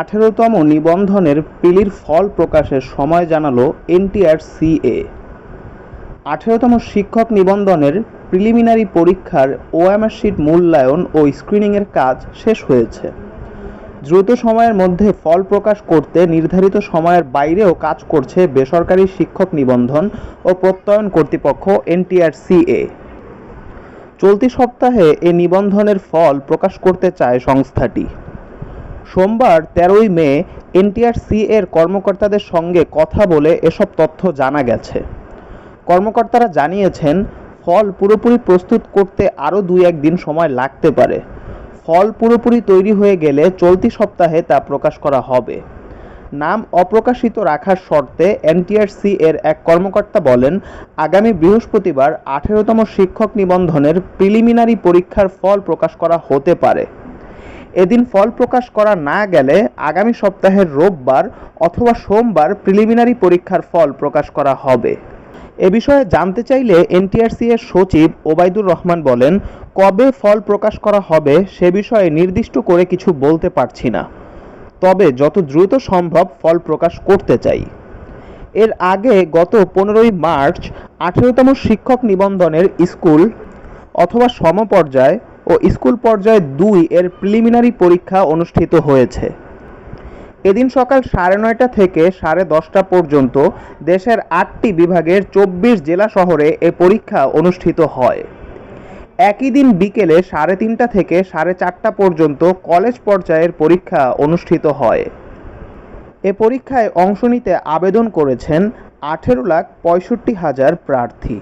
আঠেরোতম নিবন্ধনের প্রিলির ফল প্রকাশের সময় জানালো এনটিআরসিএ। আঠেরোতম শিক্ষক নিবন্ধনের প্রিলিমিনারি পরীক্ষার ওএমআর শিট মূল্যায়ন ও স্ক্রিনিংয়ের কাজ শেষ হয়েছে। দ্রুত সময়ের মধ্যে ফল প্রকাশ করতে নির্ধারিত সময়ের বাইরেও কাজ করছে বেসরকারি শিক্ষক নিবন্ধন ও প্রত্যয়ন কর্তৃপক্ষ এনটিআরসিএ। চলতি সপ্তাহে এ নিবন্ধনের ফল প্রকাশ করতে চায় সংস্থাটি। সোমবার তেরোই মে এনটিআরসি এর কর্মকর্তাদের সঙ্গে কথা বলে এসব তথ্য জানা গেছে। কর্মকর্তারা জানিয়েছেন, ফল পুরোপুরি প্রস্তুত করতে আরও দুই একদিন সময় লাগতে পারে। ফল পুরোপুরি তৈরি হয়ে গেলে চলতি সপ্তাহে তা প্রকাশ করা হবে। নাম অপ্রকাশিত রাখার শর্তে এনটিআরসি এর এক কর্মকর্তা বলেন, আগামী বৃহস্পতিবার আঠেরোতম শিক্ষক নিবন্ধনের প্রিলিমিনারি পরীক্ষার ফল প্রকাশ করা হতে পারে। এদিন ফল প্রকাশ করা না গেলে আগামী সপ্তাহের রোববার অথবা সোমবার প্রিলিমিনারি পরীক্ষার ফল প্রকাশ করা হবে। এ বিষয়ে জানতে চাইলে এনটিআরসি এর সচিব ওবায়দুর রহমান বলেন, কবে ফল প্রকাশ করা হবে সে বিষয়ে নির্দিষ্ট করে কিছু বলতে পারছি না। তবে যত দ্রুত সম্ভব ফল প্রকাশ করতে চাই। এর আগে গত পনেরোই মার্চ আঠেরোতম শিক্ষক নিবন্ধনের স্কুল অথবা সমপর্যায় ও স্কুল পর্যায়ে দুই এর প্রিলিমিনারি পরীক্ষা অনুষ্ঠিত হয়েছে। এদিন সকাল সাড়ে নয়টা থেকে সাড়ে দশটা পর্যন্ত দেশের আটটি বিভাগের চব্বিশ জেলা শহরে এ পরীক্ষা অনুষ্ঠিত হয়। একই দিন বিকেলে সাড়ে তিনটা থেকে সাড়ে চারটা পর্যন্ত কলেজ পর্যায়ের পরীক্ষা অনুষ্ঠিত হয়। এ পরীক্ষায় অংশ নিতে আবেদন করেছেন আঠেরো লাখ পঁয়ষট্টি হাজার প্রার্থী।